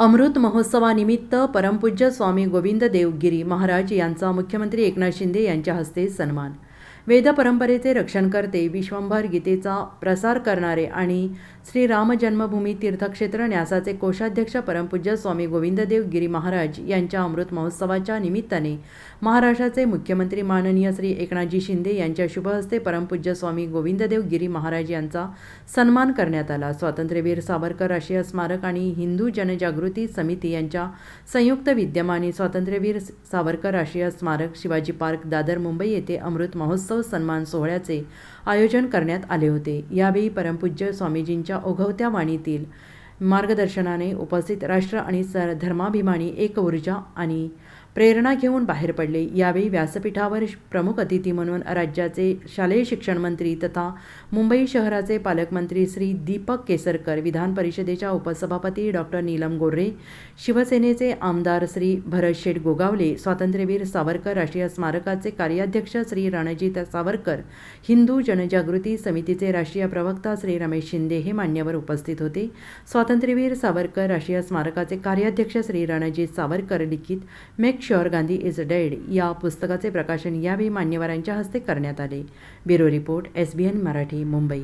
अमृत महोत्सवानिमित्त परमपूज्य स्वामी गोविंद देवगिरी महाराज यांचा मुख्यमंत्री एकनाथ शिंदे यांच्या हस्ते सन्मान. वेदपरंपरेचे रक्षणकर्ते विश्वंभर गीतेचा प्रसार करणारे आणि श्री राम जन्मभूमी तीर्थक्षेत्र न्यासाचे कोषाध्यक्ष परमपूज्य स्वामी गोविंददेव गिरी महाराज यांच्या अमृत महोत्सवाच्या निमित्ताने महाराष्ट्राचे मुख्यमंत्री माननीय श्री एकनाथजी शिंदे यांच्या शुभहस्ते परमपूज्य स्वामी गोविंददेव गिरी महाराज यांचा सन्मान करण्यात आला. स्वातंत्र्यवीर सावरकर राष्ट्रीय स्मारक आणि हिंदू जनजागृती समिती यांच्या संयुक्त विद्यमाने स्वातंत्र्यवीर सावरकर राष्ट्रीय स्मारक शिवाजी पार्क दादर मुंबई येथे अमृत महोत्सव सन्मान सोहळ्याचे आयोजन करण्यात आले होते. यावेळी परमपूज्य स्वामीजींच्या ओघवत्या वाणीतील मार्गदर्शनाने उपस्थित राष्ट्र आणि सर धर्माभिमानी एक ऊर्जा आणि प्रेरणा घेऊन बाहेर पडले. यावेळी व्यासपीठावर प्रमुख अतिथी म्हणून राज्याचे शालेय शिक्षण मंत्री तथा मुंबई शहराचे पालकमंत्री श्री दीपक केसरकर विधान परिषदेच्या उपसभापती डॉक्टर नीलम गोर्हे शिवसेनेचे आमदार श्री भरत शेठ गोगावले स्वातंत्र्यवीर सावरकर राष्ट्रीय स्मारकाचे कार्याध्यक्ष श्री रणजित सावरकर हिंदू जनजागृती समितीचे राष्ट्रीय प्रवक्ता श्री रमेश शिंदे हे मान्यवर उपस्थित होते. स्वातंत्र्यवीर सावरकर राष्ट्रीय स्मारकाचे कार्याध्यक्ष श्री रणजित सावरकर लिखित make make sure Gandhi is dead या पुस्तकाचे प्रकाशन यावेळी मान्यवरांच्या हस्ते करण्यात आले. Bureau report S B N Marathi Mumbai.